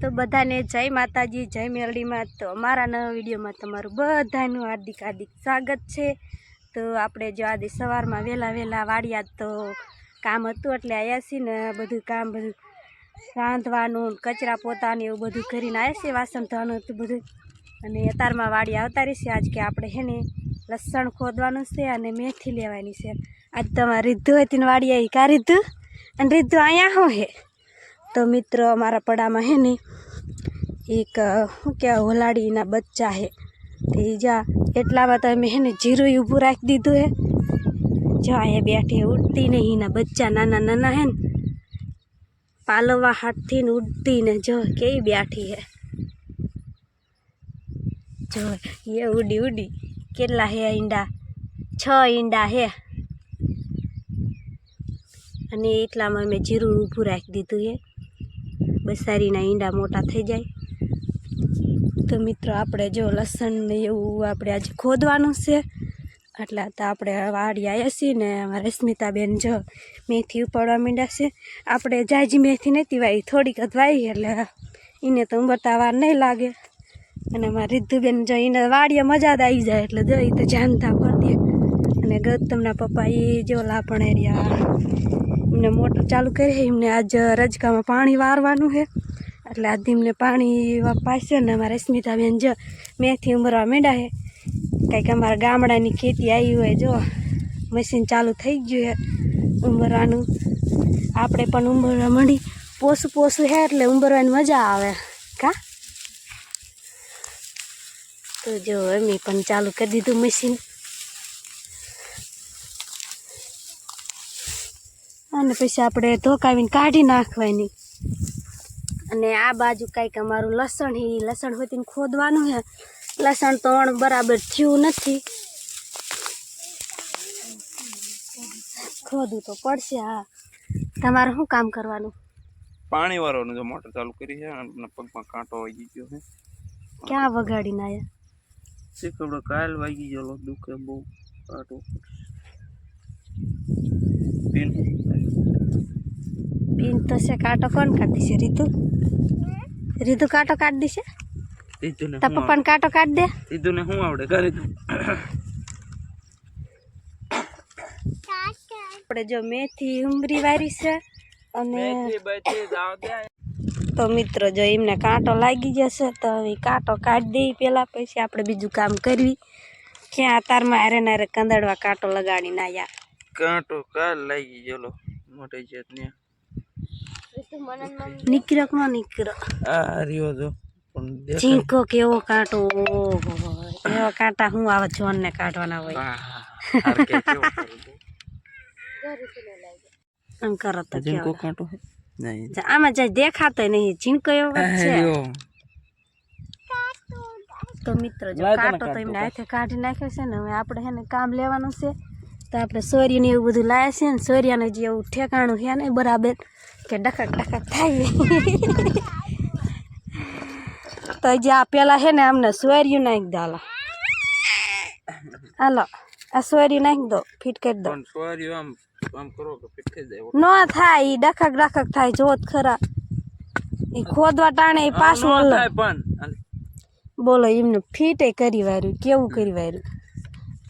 તો બધાને જય માતાજી, જય મેરડીમાં. તો અમારા નવા વિડીયોમાં તમારું બધાનું હાર્દિક હાર્દિક સ્વાગત છે. તો આપણે જો આજે સવારમાં વહેલા વહેલા વાડિયા તો કામ હતું એટલે આવ્યા છીએ ને બધું કામ બધું રાંધવાનું, કચરા પોતાનું એવું બધું કરીને આવ્યા છીએ, વાસણ ધોવાનું હતું બધું. અને અતારમાં વાડી આવતા રહેશે આજ કે આપણે હે ને લસણ ખોદવાનું છે અને મેથી લેવાની છે. આજ તમારે રીધું હતી વાડી આવી કા રીધું અને રીધું અહીંયા હું હે? તો મિત્ર અમારા પડામાં હે ને, એક શું કહેવાય, હોલાડીના બચ્ચા હે. તે જા, એટલામાં તો અમે હે ને જીરું ઊભું રાખી દીધું હે. જો એ બેઠી ઉડતી નહીં એના બચ્ચા નાના નાના હે ને, પાલવા હાથથી ને ઉડતી ને જો કેવી બેઠી હે. જો, એ ઉડી ઉડી, કેટલા હે ઈંડા? છ ઈંડા હે. અને એટલામાં મેં જીરું ઊભું રાખી દીધું છે બસારીના ઈંડા મોટા થઈ જાય. તો મિત્રો, આપણે જો લસણ એવું આપણે આજે ખોદવાનું છે. એટલે તો આપણે વાડી આવ્યા છીએ ને અમારા રશ્મિતાબેન જો મેથી ઉપાડવા માંડ્યા છે. આપણે જાજી મેથી નથી વાવી થોડીક જ વાવી એટલે એને તો ઉંબરતા વાર નહીં લાગે. અને અમારા રિદ્ધુબેન જો એને વાડીએ મજા જ આવી જાય એટલે જો એ તો જાણતા ફરતી અને ગૌતમના પપ્પા એ જો લાપણ રહ્યા એમને મોટર ચાલુ કરી એમને આજ રજકામાં પાણી વારવાનું છે. એટલે આજ એમને પાણી પાશે ને અમારા સ્મિતાબેન જો મેથી ઉમરવા માંડ્યા છે. કંઈક અમારા ગામડાની ખેતી આવી હોય જો, મશીન ચાલુ થઈ ગયું છે ઉમરવાનું. આપણે પણ ઉંબરવા મળી પોસું પોસું છે એટલે ઉંબરવાની મજા આવે. કા? તો જો, અમે પણ ચાલુ કરી દીધું મશીન. અને પછી આપણે ધોકાવીને કાઢી નાખવાની. અને આ બાજુ કાંઈક અમારું લસણ હે લસણ હોતીને ખોદવાનું છે. લસણ તો બરાબર થયું નથી. ખોદવું તો પડશે હા. તમારે શું કામ કરવાનું? પાણી વાળવાનું જો મોટર ચાલુ કરી છે અને પગમાં કાંટો વાગી ગયો છે. ક્યાં વગાડીને આવ્યા શીખવડો કાલ વાગી ગયો દુખે બહુ કાંટો પીન પીન તો છે કાંટો કોણ કાઢી છે? રીતુ? રીતુ કાંટો કાઢી દીશે દીધું ને તાર પપ્પાને કાંટો કાઢ દે. આવડે દીધું ને શું આવડે કરી આપણે જો મેથી ઉમરી વારી છે અને તો મિત્રો જો એમને કાંટો લાગી જશે તો હવે કાંટો કાઢી દઈ પહેલાં પછી આપણે બીજું કામ કરવી. ક્યાં તારમાં હારે નારે કંદડવા કાંટો લગાડીને આવ્યા કાંટો કાલ લાગી ગયેલો. મોટી જાત ને નીકળ્યો કે નીકળ્યો આ રહ્યો જો ચીંકો કેવો કાંટો એવા કાંટા હું આવા જોનને કાઢવાના હોય કરું તો કાંટો આમાં જાય દેખાતો નહીં ઝીણકો એવો છે તો મિત્રો જો કાંટો તો એમને હાથે કાઢી નાખ્યો છે ને હવે આપણે છે ને કામ લેવાનું છે તો આપણે સોરીને એવું બધું લાયા છે ને સોરિયાને જે એવું ઠેકાણું છે ને બરાબર કે ડખક ડખક થાય. તો જે આ પેલા છે ને અમને સોર્યું નાખી દો હાલો. હાલો આ સોર્યું નાખી દો ફિટ કરી દો. સોરી આમ આમ કરો કે ફિટ થઈ જાય ન થાય ઈ ડખક ડખક થાય જોત ખરા. એ ખોદવા ટાણે ઈ પાછું થાય પણ બોલો એમને ફીટે કરી વાર્યું કેવું કરી વાર્યું?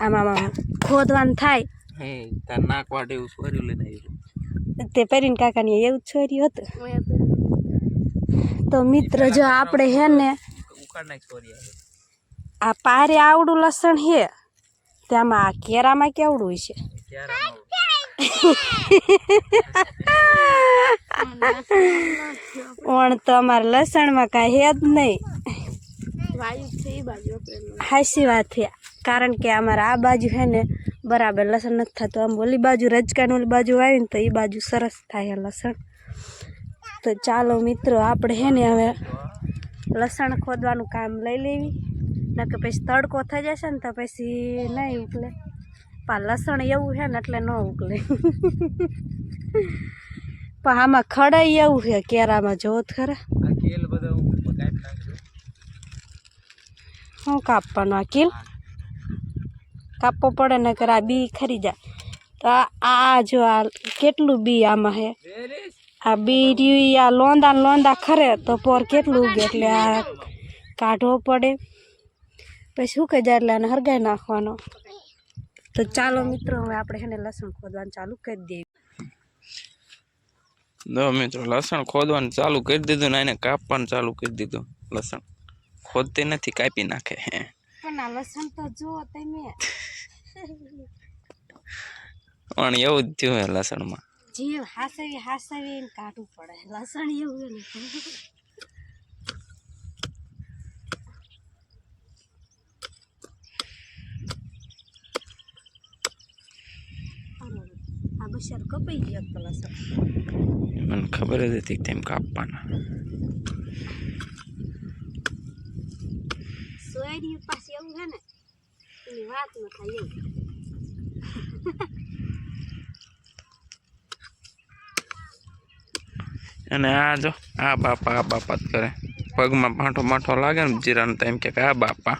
આમાં આમાં ખોદવાનું થાય. હે તાર નાક વાટે એવું લઈને આવ્યો. તે પરીન કાકાની એવું છોરી હતું. તો મિત્ર જો આપણે હે ને આ પારે આવડું લસણ હે તેમાં આ કેરામાં કેવડું છે પણ તો અમારે લસણમાં કાંઈ હે જ નહીં. હાસી વાત છે. કારણ કે અમારે આ બાજુ છે ને બરાબર લસણ નથી થતું. આમ ઓલી બાજુ રજકાની ઓલી બાજુ વાવીને તો એ બાજુ સરસ થાય લસણ. તો ચાલો મિત્રો આપણે છે ને હવે લસણ ખોદવાનું કામ લઈ લેવી. નકે પછી તડકો થઈ જશે ને તો પછી નહીં ઉકલે પણ લસણ એવું છે ને એટલે ન ઉકલે પણ આમાં ખડાઈ એવું છે કેરામાં જોત ખરા. આ કેલ બધા હું કાઢી નાખજો. શું કાપવાનું આ કિલ? કાપવો પડે ને આ બી ખરી જાય. તો આ જો આ કેટલું બી આમાં હે? આ બી બીડી આ લોંદા લોંદા ખરે તો પોર કેટલું ઉગે એટલે આ કાઢવો પડે. પછી શું કહી જાય એટલે આને હરગાઈ નાખવાનો. તો ચાલો મિત્રો, હવે આપણે એને લસણ ખોદવાનું ચાલુ કરી દઈએ. દો મિત્રો, લસણ ખોદવાનું ચાલુ કરી દીધું ને એને કાપવાનું ચાલુ કરી દીધું. લસણ ખોદતી નથી, કાપી નાખે હે. આ લસણ તો જુઓ તમે. પણ એવું જ થયું હે લસણમાં. જીવ હાસવી હાસવી ને કાઢવું પડે. લસણ એવું ને આ બસાર કપાઈ ગયો લસણ. મને ખબર જ હતી કે તેમ કાપવાના. સોયરી પાસે એવું છે ને એની વાત ન થાય એવું અને આ જો આ બાપા આ બાપા જ કરે. પગમાં પાંઠો પાંઠો લાગે ને જીરાનો તો એમ કે આ બાપા.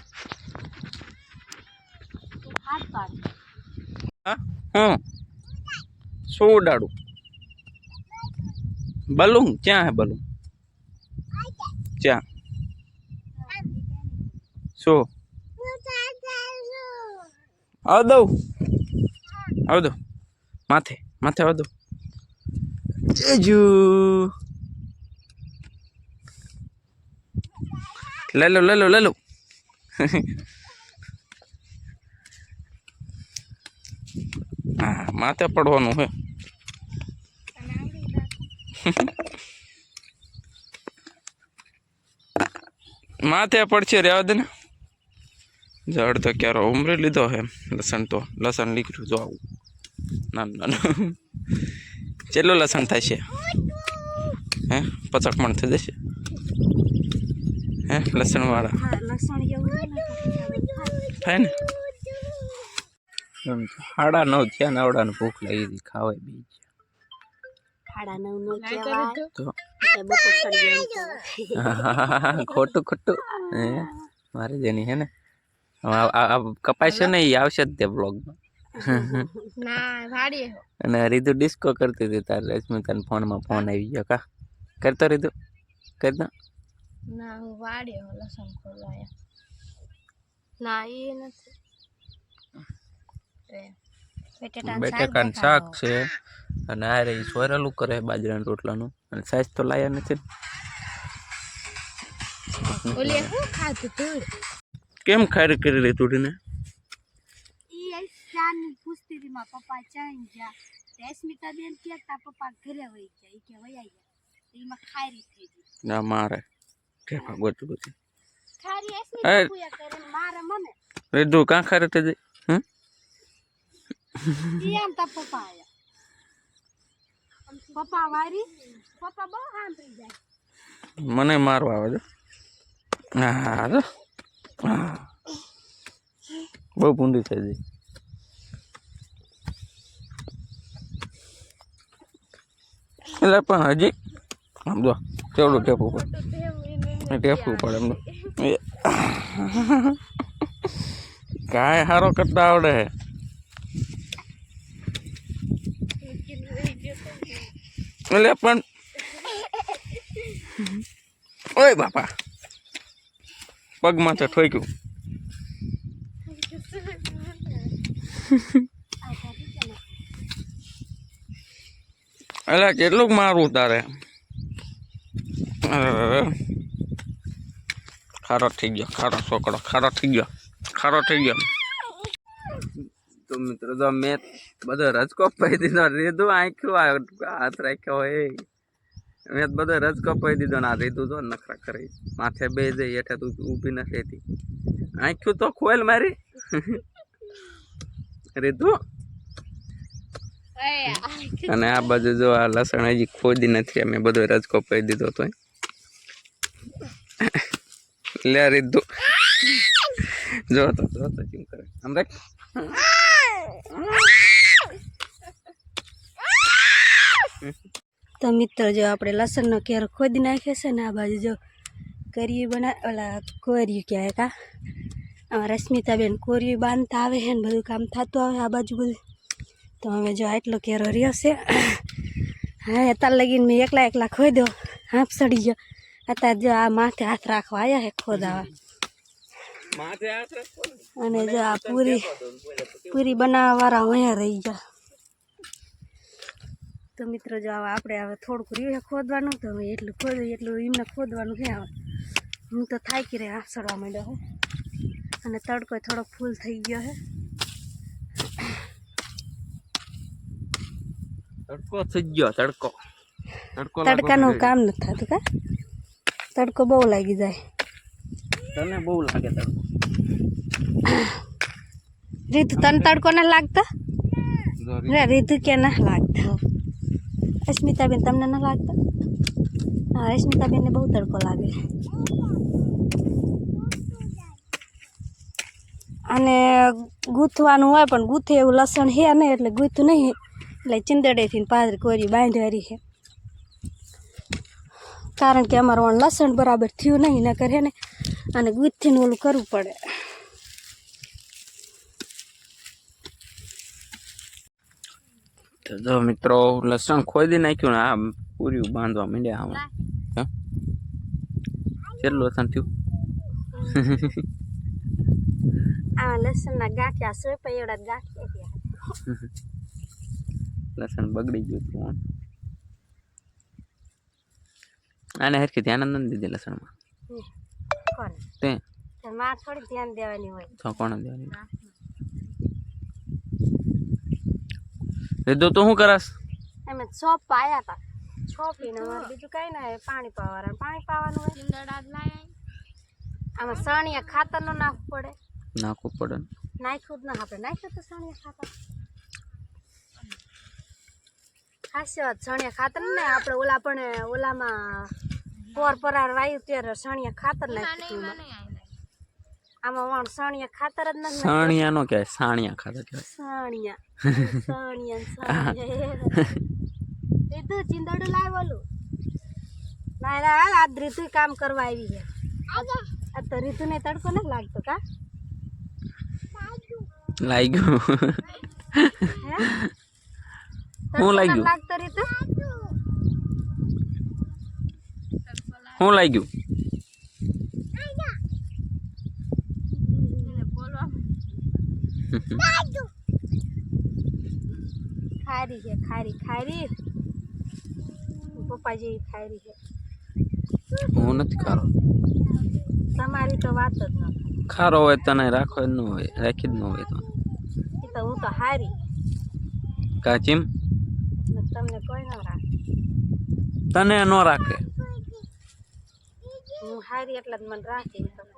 હા? હું શું ઉડાડું? બલૂન? ક્યાં હે બલૂન? ક્યાં? શું આવ દઉં. આવ દઉં. માથે માથે આવ દઉં. જેજુ લઈ લો લઈ લો લઈ લો. હા, માથે પડવાનું હે. માથે પડશે રે દે ને. જડ તો ક્યારો ઉમરી લીધો હે લસણ તો લસણ નીકળ્યું જો આવું નાનું નાનું કેટલું લસણ થશે હે પચાસ મણ થઈ જશે હે લસણ વાળા હા લસણ એવું હોય ને તો થાય ને સાડા નવ થયા ને આવડાને ભૂખ લાગી હતી ખાવાય બી ખાડા નવ નો કહેવાય તો એટલે બપોર સડી જાય એમ કહેવાય. ખોટું ખોટું હે મારે જેની હે ને હવે આ- આ આ કપાય છે ને એ આવશે જ તે બ્લોગમાં અને રીધુ ડિસ્કો કરતી હતી તારે રશ્મિતાને ફોનમાં ફોન આવી ગયો કા? કરતો ના હું વાડીએ લસણ ખોલાયા ના એ નથી. બટેકાનું શાક છે. અને આ રહી સોરેલું કરે બાજરાના રોટલાનું. અને સાઈઝ તો લાયા નથી ઓલી શું ખાધું તું કેમ ખારી કરી રહી તુડીને ઈ આઈ ચાની પૂછતી હતી મારા પપ્પા ચાઈ ગયા. રેશમિતા બેન કે તા પપ્પા ઘરે વહી ગયા. ઈ કે વયા ગયા એમાં ખારી થઈ ગઈ. ના મારે. ઠેકા ગોતું ગોતી. ખારી એ. રેશમિતા પૂયા કરે ને મારે મને. રીતુ કાં ખારી થઈ જાય હમ? ઈ આમ તા પપ્પા આયા. પપ્પા વારી? પપ્પા બહુ સાંભળી જાય. મને મારવા આવે છે. હા જો હા. બહુ ભૂંડી થઈ ગઈ. એટલે પણ હજી, આમ જો કેવડું ટેપવું પડે ટેપવું પડે એમનું કાંઈ સારો કરતા આવડે. એટલે પણ, ઓય બાપા. પગમાં તો ઠોક્યું. એટલે કેટલુંક મારવું તારે? ખારો થઈ ગયો, ખારો છોકરો, ખારો થઈ ગયો, ખારો થઈ ગયો. તો મિત્રો તો મેં બધો રજકો પાઈ દીધો રીધું આંખ્યું હાથ રાખ્યો હોય. મેં બધો રજ કપાઈ દીધો ને આ રીધું તો નખરા કરી. માથે બે જઈ હેઠે તું ઊભી નથી હતી આંખ્યું તો ખોલ મારી. રીધું? અને આ બાજુ જો આ લસણ હજી ખોદી નથી. અમે બધો રજ કપાઈ દીધો તો. લે રીધું. જો તો જો તો શું કરે. આમ રાખ. તો મિત્રો જો આપણે લસણનો કેરો ખોદી નાખ્યો છે ને આ બાજુ જો કરીયું બના ઓલા કોર્યું કહેવાય કા? આમાં રશ્મિતાબેન કોરી બાંધતા આવે છે ને બધું કામ થતું આવે આ બાજુ બધું. તો અમે જો આટલો કેરો રહ્યો છે. હા અત્યારે લગીને મેં એકલા એકલા ખોદ્યો. હાંફ સડી ગયો. અત્યારે જો આ માથે હાથ રાખવા આવ્યા હે ખોદાવા. અને જો આ પૂરી પૂરી બનાવવા વાળા અહીંયા રહી ગયા. તો મિત્રો જો હવે આપણે હવે થોડુંક રહ્યું છે ખોદવાનું તો હવે એટલું ખોદ્યું એટલું એમને ખોદવાનું છે હવે. હું તો થાકી રહે સડવા માંડ્યો હે. અને તડકો થોડોક ફૂલ થઈ ગયો છે. તડકો થઈ ગયો તડકો. તડકો તડકાનું કામ નથી થતું કા? તડકો બહુ લાગી જાય. તને બહુ લાગે તડકો? રીતુ તને તડકો ના લાગતો? રીતુ કે ના લાગતો? અસ્મિતાબેન તમને ન લાગતો? હા રશ્મિતાબેનને બહુ તડકો લાગે. અને ગૂંથવાનું હોય પણ ગૂંથે એવું લસણ હે નહીં, એટલે ગૂંથું નહીં. એટલે ચિંદડેથી પાદર કોરી બાંધવારી છે કારણ કે અમારું લસણ બરાબર થયું નહીં ન કરે ને, અને ગૂંથીને ઓલું કરવું પડે. તો જો મિત્રો લસણ ખોદી નાખ્યું ને આ પૂરી બાંધવા માંડ્યા હા? કેટલું લસણ થયું? આ લસણના ગાંઠિયા સોપા એવડા ગાંઠિયા લસણ બગડી ગયું હતું આને હરખી ધ્યાન નથી દીધી લસણમાં. તે? માં થોડી ધ્યાન દેવાની હોય. તો કોણ દેવાની? રીધો તો શું કરસ? એમ સોપ પાયા હતા અમારે બીજું કઈ ના પાણી પાવાનું. પાણી પાવાનું હોય? આમાં સણિયા ખાતર નો નાખવું પડે. નાખવું પડે નાખ્યું જ ના આપણે. નાખ્યું તો સણિયા ખાતર. ખાસી વાત સણિયા ખાતર ને આપણે ઓલા પણ ઓલામાં પોર પરાર વાયુ ત્યારે સણિયા ખાતર નાખ્યું. આમાં વણ સણિયા ખાતર જ નથી. સાણિયા નો કહેવાય. સાણિયા ખાતર કહેવાય. સાણિયા. સાણિયા સાણિયા. રીતુ ચિંદડું લાવ ઓલું ના ના રીતુ કામ કરવા આવી છે. આ તો રીતુને તડકો નથી લાગતો કા? લાગ્યું. હું? લાગ્યું? લાગતો રીતુ? શું લાગ્યું? ખારી છે ખારી ખારી. પપ્પા જેવી ખારી છે. હું નથી ખારો. તમારી તો વાત જ ન ખારો હોય તને રાખો ન હોય રાખી જ ન હોય તો. એ તો હું તો હારી. કાચીમ? તમને કોઈ ન રાખે. તને ન રાખે. હું હારી એટલે જ મને રાખી તમે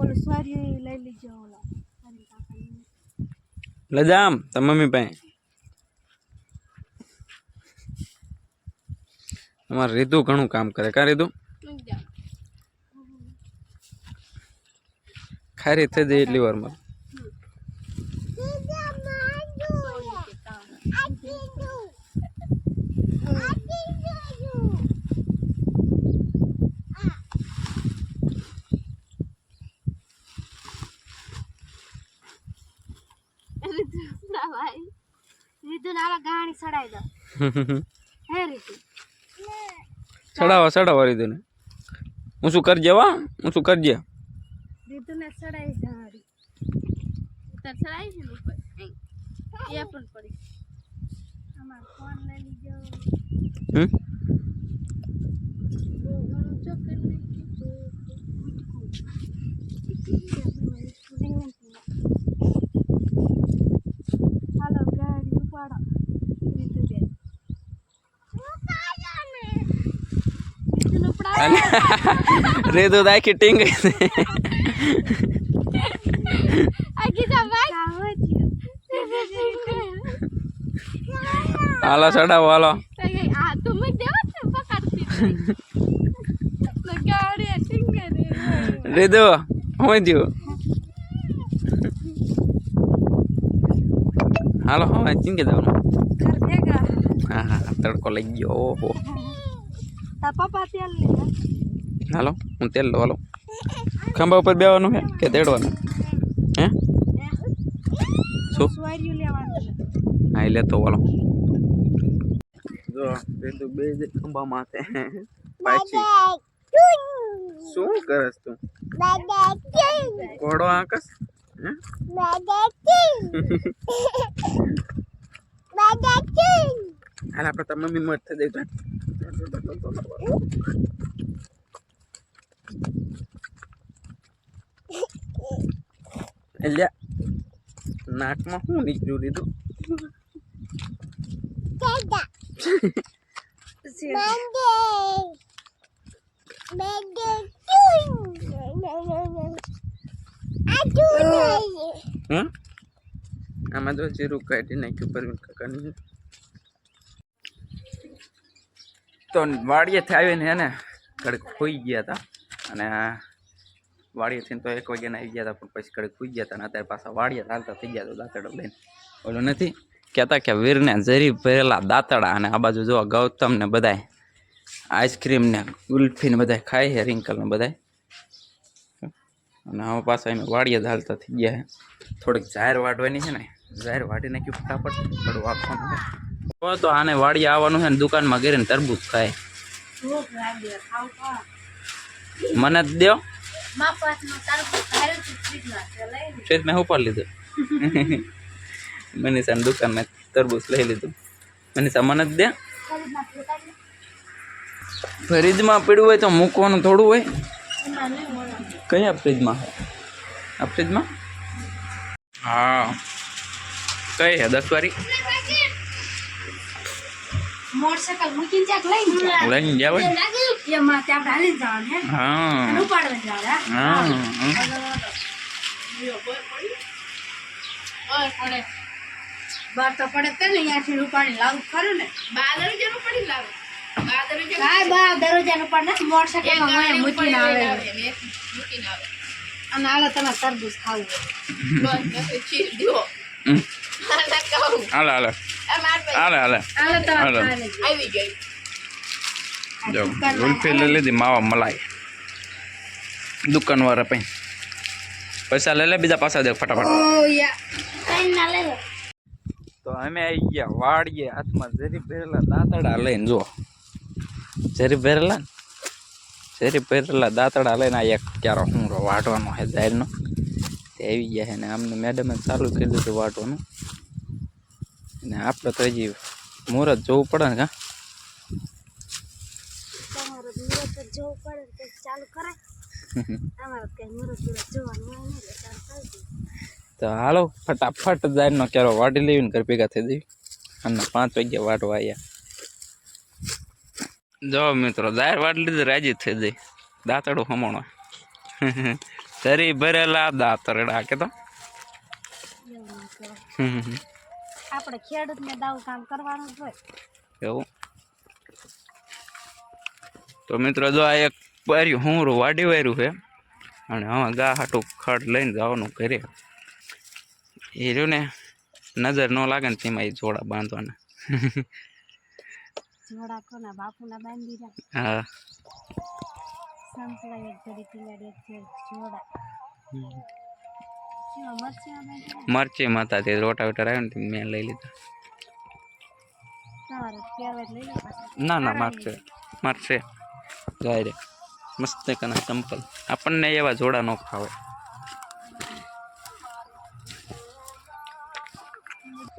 ઓલું સ્વારી લઈ લીજો ઓલા. લજામ તાર મમ્મી પાસે. અમારે રીતુ ઘણું કામ કરે. કા રીતુ? ખારી થઈ જાય એટલી વારમાં રીતુ ને આવા ગાણી સડાઈ દો. હે રીતુ. ચડાવો ચડાવો રીતુને. હું શું કરજે વા હું શું કરજે? રીતુ ને સડાઈ ગાણી તાર સડાઈ છે ને ઉપર? એ પણ પડી. અમાર ફોન લઈ લીજો હમ? બહુ ઘણું ચોકર હાલો ગાડી ઉપાડો રીતુ બેન રીતુ તો આખી ટીંગ હાલો ચડાવો હાલો. ગાડી હું થયું? હાલો હવે ચીંગે દેવાનું હા હા તડકો લઈ ગયો ઓહો. પપ્પા તેલ લીધા હાલો હું તેલ લઉં હાલો. ખંભા ઉપર બેવાનું હે કે તેડવાનું? હે? શું? સ્વાર્યું લેવાનું છે. હા એ લેતો વાલો જો પેલું બે જ ખંભા માથે પાછી. શું કરસ તું? ઘોડો આકસ? હે? હાલ આપણે તમે મમ્મી મત થઈ દઈ એટલે નાકમાં શું નીકળ્યું લીધું હમ? આમાં તો જીરું કાઢી નાખ્યું પરવીન કાકાની. તો વાડીએથી આવીને એને ઘડીક ખોઈ ગયા હતા અને વાડીએથી તો એક વાગ્યાના આવી ગયા હતા પણ પછી ઘડીક ખોઈ ગયા હતા અને અત્યારે પાછા વાડીએ હાલતા થઈ ગયા હતા દાંતડો લઈને. ઓલું નથી? કહેતા કે વીરને જરી ભરેલા દાંતડા અને આ બાજુ જોવા ગૌતમ ને બધાય આઈસ્ક્રીમ ને ગુલ્ફી ને બધાય ખાય છે, રિંકલ ને બધાય. અને હવે પાછા એમ વાડીએ હાલતા થઈ ગયા થોડીક જાહેર વાટવાની છે ને, જાહેર વાટી નાખ્યું ફટાફટ. થોડું વાપવાનું છે. તો આને વાડી આવવાનું છે ને દુકાનમાં ગીરીને તરબૂચ ખાય. મને જ દો ફ્રીજ મેં ઉપર લીધું. મનીષાની દુકાનમાં તરબૂચ લઈ લીધું. મનીષા, મને જ દે ફ્રીજમાં પીડ્યું હોય તો મૂકવાનું થોડું હોય. કયા ફ્રીજમાં? આ ફ્રીજમાં? હા. કઈ હે દસ વારી? મોટરસાયકલ મૂકીને ચાક લઈને જાય લઈને જાવ એમાં? ત્યાં આપણે હાલી જવાનું હે હા. અને ઉપાડવા જવાનું હે? બાર તો પડે તે ને અહીંયાથી ઉપાડી લાવું ખરું ને? બાર દરવાજાનું પડી લાવે. બાર દરવાજાનું કાંઈ બા દરરોજાનું પણ નથી મોટરસાયકલ મૂકીને આવે. મૂકીને આવે. અને હાલો તમે તરબૂચ ખાવું બસ, ચીર. હાલે હાલે. હાલે હાલે. હાલો. જો ગુલ્ફી લઈ લીધી માવા મલાઈ. દુકાન વાળા પૈ પૈસા લઈ લે બીજા પાછા દે ફટાફટ. ઓ યા. કાંઈ ના લે. તો અમે આવી ગયા વાડીએ હાથમાં ઝેરી ભરેલા દાંતડા લઈને જો ઝેરી ભરેલા ને? જરી ભરેલા દાંતડા લઈને આ એક ક્યારો હું વાટવાનો હે જાહેરનો. તે આવી ગયા છે ને અમને મેડમે ચાલુ કરી દીધું વાટવાનું ને આપણે તો હજી મુહૂર્ત જોવું પડે ને તો હાલો ફટાફટ જાહેરનો ક્યારો વાટી લેવી ને ઘર ભેગા થઈ જઈ અને પાંચ વાગ્યા વાટવા આવ્યા જો મિત્રો જાહેર વાટ લીધે રાજી થઈ જઈ દાંતડું હમણો. તરી ભરેલા દાતરડા કે તો આપણે ખેડૂતને દાવું કામ કરવાનું હોય. એવું. તો મિત્રો જો આ એક બાર્યું હું વાડી વાર્યું છે. અને હવે ગા હાટું ખડ લઈને જવાનું ઘરે. એ રહ્યું ને નજર ન લાગે ને તેમાં એ જોડા બાંધવાના. જોડા કોના બાપુના બાંધી હા. એક પીલાડ એક જોડા મરચાં માતા તે રોટાવેટર આવ્યો ને મેં લઈ લીધા ના ના મારશે મારશે જાય રે મસ્ત કના ચંપલ આપણને એવા જોડા ન ફાવે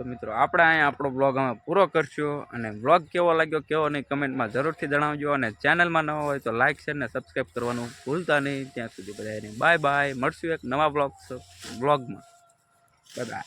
તો મિત્રો, આપણે અહીંયા આપણો બ્લોગ અમે પૂરો કરશું અને બ્લોગ કેવો લાગ્યો, કેવો નહીં કમેન્ટમાં જરૂરથી જણાવજો અને ચેનલમાં નવા હોય તો લાઇક શેર ને સબસ્ક્રાઈબ કરવાનું ભૂલતા નહીં. ત્યાં સુધી બધાને બાય બાય મળશું એક નવા બ્લોગ બ્લોગમાં બાય